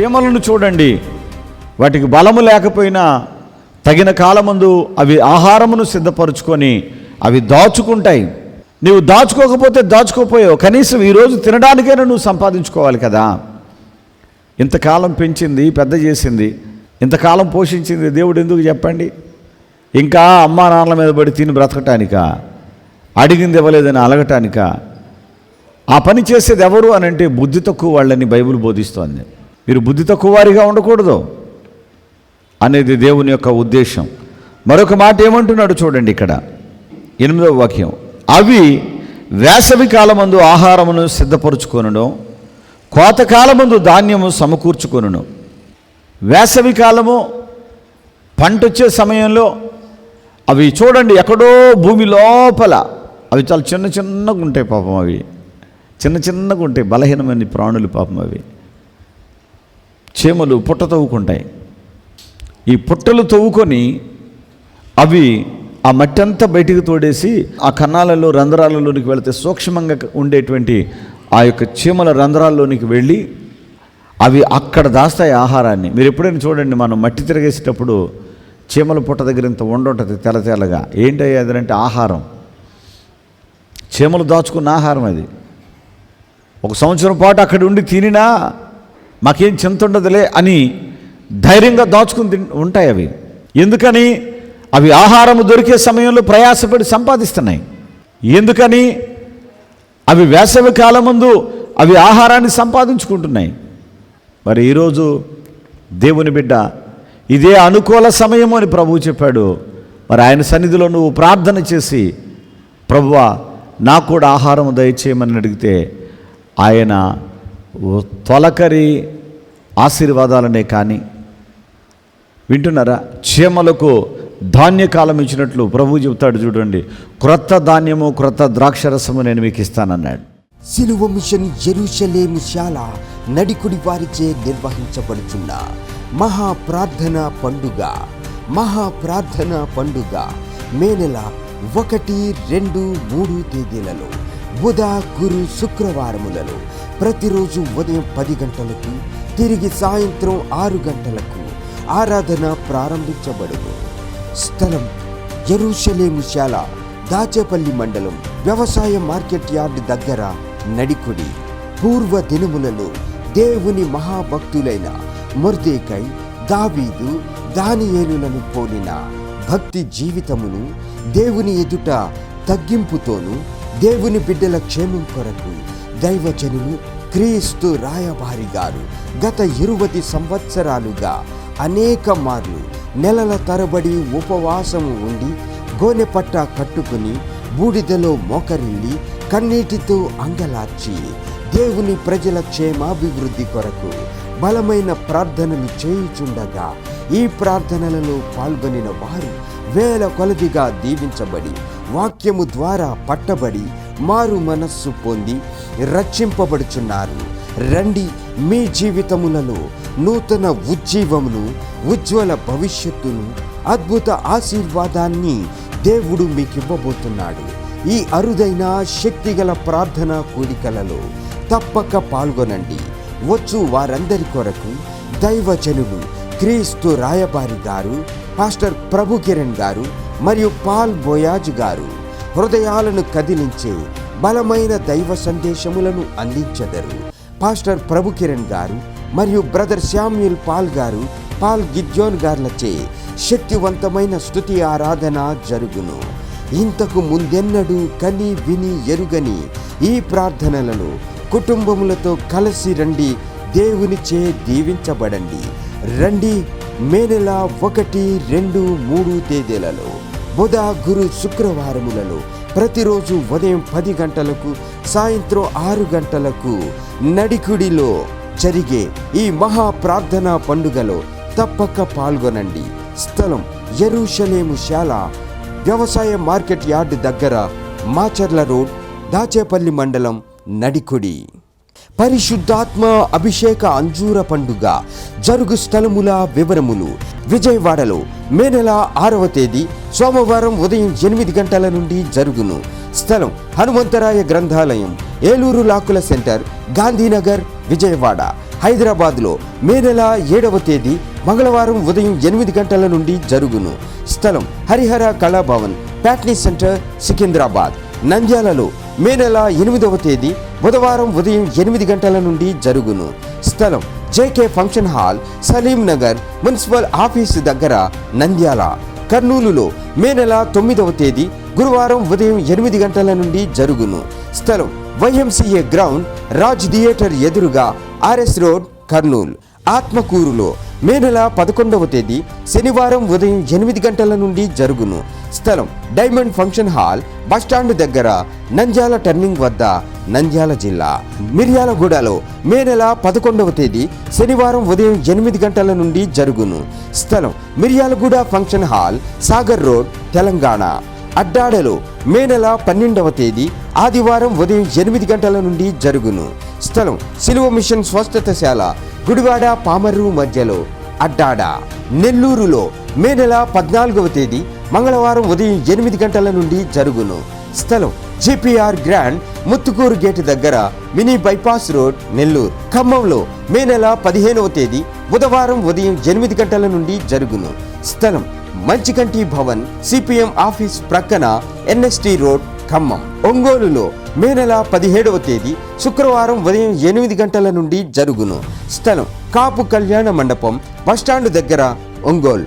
చీమలను చూడండి. వాటికి బలము లేకపోయినా తగిన కాలమందు అవి ఆహారమును సిద్ధపరుచుకొని అవి దాచుకుంటాయి. నీవు దాచుకోకపోతే దాచుకోపోయావు. కనీసం ఈరోజు తినడానికైనా నువ్వు సంపాదించుకోవాలి కదా. ఇంతకాలం పెంచింది పెద్ద చేసింది. ఇంతకాలం పోషించింది. దేవుడు ఎందుకు చెప్పండి? ఇంకా అమ్మా నాన్నల మీద పడి తిని బ్రతకటానికా? అడిగింది ఇవ్వలేదని అలగటానికా? ఆ పని చేసేది ఎవరు అని అంటే బుద్ధి తక్కువ వాళ్ళని బైబిల్ బోధిస్తోంది. మీరు బుద్ధి తక్కువ వారిగా ఉండకూడదు అనేది దేవుని యొక్క ఉద్దేశం. మరొక మాట ఏమంటున్నాడు చూడండి ఇక్కడ. ఎనిమిదవ వాక్యం. అవి వేసవి కాలమందు ఆహారమును సిద్ధపరుచుకొనడం కోతకాలమందు ధాన్యము సమకూర్చుకొనడం వేసవి కాలము పంట వచ్చే సమయంలో అవి చూడండి ఎక్కడో భూమి లోపల అవి చాలా చిన్న చిన్నగా ఉంటాయి పాపం అవి. చిన్న చిన్నగా ఉంటాయి బలహీనమైన ప్రాణులు పాపం అవి. చీమలు పుట్ట తవ్వుకుంటాయి. ఈ పుట్టలు తవ్వుకొని అవి ఆ మట్టి అంతా బయటికి తోడేసి ఆ కన్నాలలో రంధ్రాలలోనికి వెళితే సూక్ష్మంగా ఉండేటువంటి ఆ యొక్క చీమల రంధ్రాల్లోనికి వెళ్ళి అవి అక్కడ దాస్తాయి ఆహారాన్ని. మీరు ఎప్పుడైనా చూడండి మనం మట్టి తిరగేసేటప్పుడు చీమల పుట్ట దగ్గర ఇంత ఉండుంటుంది తెల్ల తెల్లగా. అది అంటే ఆహారం. చీమలు దాచుకున్న ఆహారం అది. ఒక సంవత్సరం పాటు అక్కడ ఉండి తినినా మాకేం చింత ఉండదులే అని ధైర్యంగా దాచుకుని తి ఉంటాయి అవి. ఎందుకని? అవి ఆహారం దొరికే సమయంలో ప్రయాసపడి సంపాదిస్తున్నాయి. ఎందుకని? అవి వేసవి కాలం ముందు అవి ఆహారాన్ని సంపాదించుకుంటున్నాయి. మరి ఈరోజు దేవుని బిడ్డ ఇదే అనుకూల సమయము అని ప్రభువు చెప్పాడు. మరి ఆయన సన్నిధిలో నువ్వు ప్రార్థన చేసి ప్రభువా నాకు కూడా ఆహారం దయచేయమని అడిగితే ఆయన తొలకరి ఆశీర్వాదాలనే కానీ. వింటున్నారా? చీమలకు ధాన్యకాలం ఇచ్చినట్లు ప్రభు చెబుతాడు చూడండి. క్రొత్త ధాన్యము క్రొత్త ద్రాక్షరసము నేను మీకు ఇస్తానన్నాడు. సిలువ మిషన్ ఎరుషలేము శాల నడికుడి వారిచే నిర్వహించబడుచున్న మహా ప్రార్థన పండుగ మహా ప్రార్థన పండుగ మే నెల ఒకటి రెండు మూడు తేదీలలో బుధ గురు శుక్రవారములలో ప్రతిరోజు ఉదయం పది గంటలకు తిరిగి సాయంత్రం ఆరు గంటలకు ఆరాధన ప్రారంభించబడును. స్థలం ఎరుషలేము శాల దాచేపల్లి మండలం వ్యవసాయ మార్కెట్ యార్డ్ దగ్గర నడికుడి. పూర్వ దినములలో దేవుని మహాభక్తులైన మొర్దేకై దావీదు దానియేలులను పోలిన భక్తి జీవితమును దేవుని ఎదుట తగ్గింపుతోను దేవుని బిడ్డల క్షేమం కొరకు దైవజనులు క్రీస్తు రాయబారి గారు గత ఇరువది సంవత్సరాలుగా అనేక మార్లు నెలల తరబడి ఉపవాసము ఉండి గోనె పట్ట కట్టుకుని బూడిదలో మోకరిల్లి కన్నీటితో అంగలార్చి దేవుని ప్రజల క్షేమాభివృద్ధి కొరకు బలమైన ప్రార్థనలు చేయుచుండగా ఈ ప్రార్థనలలో పాల్గొనిన వారు వేల కొలదిగా దీవించబడి వాక్యము ద్వారా పట్టబడి మారు మనస్సు పొంది రక్షింపబడుచున్నారు. రండి మీ జీవితములలో నూతన ఉజ్జీవమును ఉజ్వల భవిష్యత్తును అద్భుత ఆశీర్వాదాన్ని దేవుడు మీకు ఇవ్వబోతున్నాడు ఈ అరుదైన శక్తిగల ప్రార్థన కూడికలలో తప్పక పాల్గొనండి. వచ్చు వారందరి కొరకు దైవజనులు క్రీస్తు రాయబారి గారు పాస్టర్ ప్రభు కిరణ్ గారు మరియు పాల్ బోయాజ్ గారు హృదయాలను కదిలించే బలమైన దైవ సందేశములను అందించెదరు. పాస్టర్ ప్రభు కిరణ్ గారు మరియు brother Samuel Paul garu Paul Gideon గార్లచే శక్తివంతమైన స్తుతి ఆరాధన జరుగును. ఇంతకు ముందెన్నడూ కని విని ఎరుగని ఈ ప్రార్థనలను కుటుంబములతో కలిసి రండి దేవునిచే దీవించబడండి. రండి మే నెల ఒకటి రెండు మూడు తేదీలలో బుధ గురు శుక్రవారములలో ప్రతిరోజు ఉదయం పది గంటలకు సాయంత్రం ఆరు గంటలకు నడికుడిలో జరిగే ఈ మహా ప్రార్థనా పండుగలో తప్పక పాల్గొనండి. స్థలం ఎరుషలేము శాల వ్యవసాయ మార్కెట్ యార్డ్ దగ్గర మాచర్ల రోడ్ దాచేపల్లి మండలం నడికుడి. పరిశుద్ధాత్మ అభిషేక అంజూర పండుగ జరుగు స్థలముల వివరములు. విజయవాడలో మే నెల ఆరవ తేదీ సోమవారం ఉదయం ఎనిమిది గంటల నుండి జరుగును. స్థలం హనుమంతరాయ గ్రంథాలయం ఏలూరు లాకుల సెంటర్ గాంధీనగర్ విజయవాడ. హైదరాబాద్లో మే నెల ఏడవ తేదీ మంగళవారం ఉదయం ఎనిమిది గంటల నుండి జరుగును. స్థలం హరిహర కళాభవన్ ప్యాట్నీ సెంటర్ సికింద్రాబాద్. నంద్యాలలో మే నెల ఎనిమిదవ తేదీ బుధవారం ఉదయం ఎనిమిది గంటల నుండి జరుగును. స్థలం J K function hall Salim Nagar municipal office దగ్గర నంద్యాల. కర్నూలులో మే నెల తొమ్మిదవ తేదీ గురువారం ఉదయం ఎనిమిది గంటల నుండి జరుగును. స్థలం వైఎంసీఏ గ్రౌండ్ రాజ్ థియేటర్ ఎదురుగా ఆర్ఎస్ రోడ్ కర్నూలు. ఆత్మకూరులో మే నెల పదకొండవ తేదీ శనివారం ఉదయం ఎనిమిది గంటల నుండి జరుగును. స్థలం డైమండ్ ఫంక్షన్ హాల్ బస్టాండ్ దగ్గర నంద్యాల టర్నింగ్ వద్ద నంద్యాల జిల్లా మిర్యాలగూడలో మే నెల పదకొండవ తేదీ శనివారం ఉదయం ఎనిమిది గంటల నుండి జరుగును. స్థలం Miryalaguda function hall Sagar road Telangana. అడ్డాడలో May నెల పన్నెండవ తేదీ ఆదివారం ఉదయం ఎనిమిది గంటల నుండి జరుగును. స్థలం సిలువ మిషన్ స్వస్థతశాల గుడివాడ పామర్రు మధ్యలో అడ్డాడ. నెల్లూరులో మే నెల పద్నాలుగవ తేదీ మంగళవారం ఉదయం ఎనిమిది గంటల నుండి జరుగును. స్థలం G P R grand Muthukur gate దగ్గర మినీ బైపాస్ రోడ్ నెల్లూరు. ఖమ్మంలో మే నెల పదిహేనవ తేదీ బుధవారం ఉదయం ఎనిమిది గంటల నుండి జరుగును. స్థలం మంచికంటి భవన్ సిపిఎం ఆఫీస్ ప్రక్కన ఎన్ఎస్టి రోడ్ ఖమ్మం. ఒంగోలులో మే నెల పదిహేడవ తేదీ శుక్రవారం ఉదయం ఎనిమిది గంటల నుండి జరుగును. స్థలం కాపు కళ్యాణ మండపం బస్టాండ్ దగ్గర ఒంగోలు.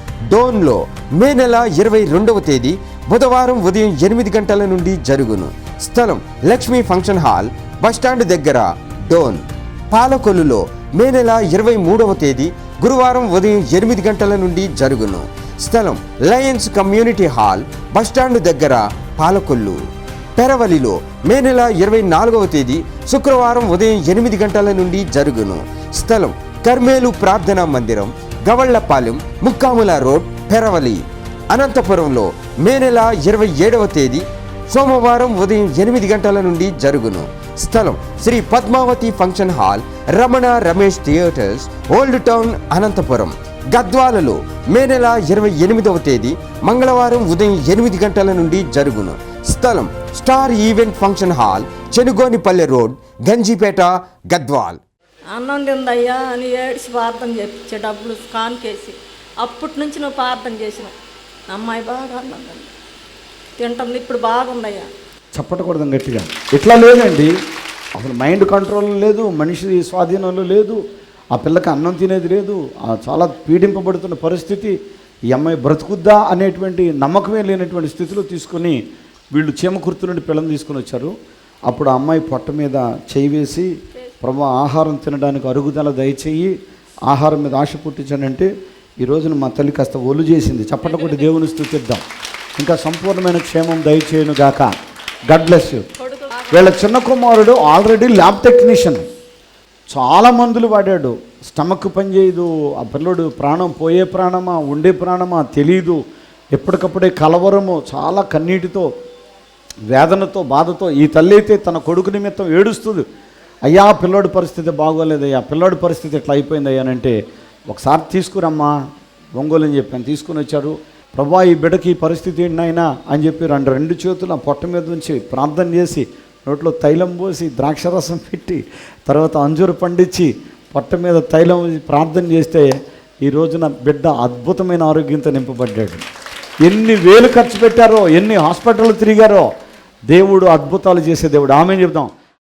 డోన్లో మే నెల ఇరవై రెండవ తేదీ బుధవారం ఉదయం ఎనిమిది గంటల నుండి జరుగును. స్థలం లక్ష్మీ ఫంక్షన్ హాల్ బస్టాండ్ దగ్గర డోన్. పాలకొల్లులో మే నెల ఇరవై మూడవ తేదీ గురువారం ఉదయం ఎనిమిది గంటల నుండి జరుగును. స్థలం లయన్స్ కమ్యూనిటీ హాల్ బస్టాండ్ దగ్గర పాలకొల్లు. పెరవలిలో మే నెల ఇరవై నాలుగవ తేదీ శుక్రవారం ఉదయం ఎనిమిది గంటల నుండి జరుగును. స్థలం కర్మేలు ప్రార్థనా మందిరం గవళ్ళపాలెం ముక్కాముల రోడ్ పెరవలి. అనంతపురంలో మే నెల ఇరవై ఏడవ తేదీ సోమవారం ఉదయం ఎనిమిది గంటల నుండి జరుగును. స్థలం Sri Padmavathi function hall Ramana Ramesh theatres old town Anantapur. గద్వాలలో May నెల ఇరవై ఎనిమిదవ తేదీ మంగళవారం ఉదయం ఎనిమిది గంటల నుండి జరుగును. స్థలం star event function hall Chenugonipalle road Ganjipeta Gadwal. అన్నం తిందయ్యా అని ఏడ్చి ప్రార్థన చేయించే డబ్బులు కాన్కేసి అప్పటి నుంచి నువ్వు ప్రార్థన చేసిన అమ్మాయి బాగా అన్నం తింది. తింటుంది ఇప్పుడు బాగుందయ్యా. చెప్పటకూడదు గట్టిగా. ఇట్లా లేదండి. అసలు మైండ్ కంట్రోల్ లేదు మనిషి స్వాధీనంలో లేదు ఆ పిల్లకి అన్నం తినేది లేదు ఆ చాలా పీడింపబడుతున్న పరిస్థితి ఈ అమ్మాయి బ్రతుకుద్దా అనేటువంటి నమ్మకమే లేనటువంటి స్థితిలో తీసుకొని వీళ్ళు చీమకుర్తు నుండి పిల్లని తీసుకొని వచ్చారు. అప్పుడు ఆ అమ్మాయి పొట్ట మీద చేయి వేసి ప్రభా ఆహారం తినడానికి అరుగుదల దయచేయి ఆహారం మీద ఆశ పుట్టించానంటే ఈ రోజున మా తల్లి కాస్త ఒలు చేసింది. చప్పట కొట్టి దేవుని స్థుతిద్దాం. ఇంకా సంపూర్ణమైన క్షేమం దయచేయను గాక. గడ్ బ్లెస్ యూ వీళ్ళ చిన్న కుమారుడు ఆల్రెడీ ల్యాబ్ టెక్నీషియన్ చాలా మందులు వాడాడు. స్టమక్ పనిచేయదు ఆ పిల్లడు ప్రాణం పోయే ప్రాణమా ఉండే ప్రాణమా తెలియదు ఎప్పటికప్పుడే కలవరము చాలా కన్నీటితో వేదనతో బాధతో ఈ తల్లి అయితే తన కొడుకు నిమిత్తం ఏడుస్తుంది. అయ్యా పిల్లోడి పరిస్థితి బాగోలేదయ్యా పిల్లోడి పరిస్థితి ఇట్లా అయిపోయింది అంటే ఒకసారి తీసుకురమ్మా ఒంగోలు అని చెప్పాను తీసుకుని వచ్చారు. ప్రభా ఈ బిడ్డకి ఈ పరిస్థితి ఏంటి నాయనా అని చెప్పి రెండు రెండు చేతులు ఆ పొట్ట మీద నుంచి ప్రార్థన చేసి నోట్లో తైలం పోసి ద్రాక్షరసం పెట్టి తర్వాత అంజూరు పండించి పొట్ట మీద తైలం ప్రార్థన చేస్తే ఈ రోజున బిడ్డ అద్భుతమైన ఆరోగ్యంతో నింపబడ్డాడు. ఎన్ని వేలు ఖర్చు పెట్టారో ఎన్ని హాస్పిటల్ తిరిగారో దేవుడు అద్భుతాలు చేసే దేవుడు. ఆమె చెప్దాం.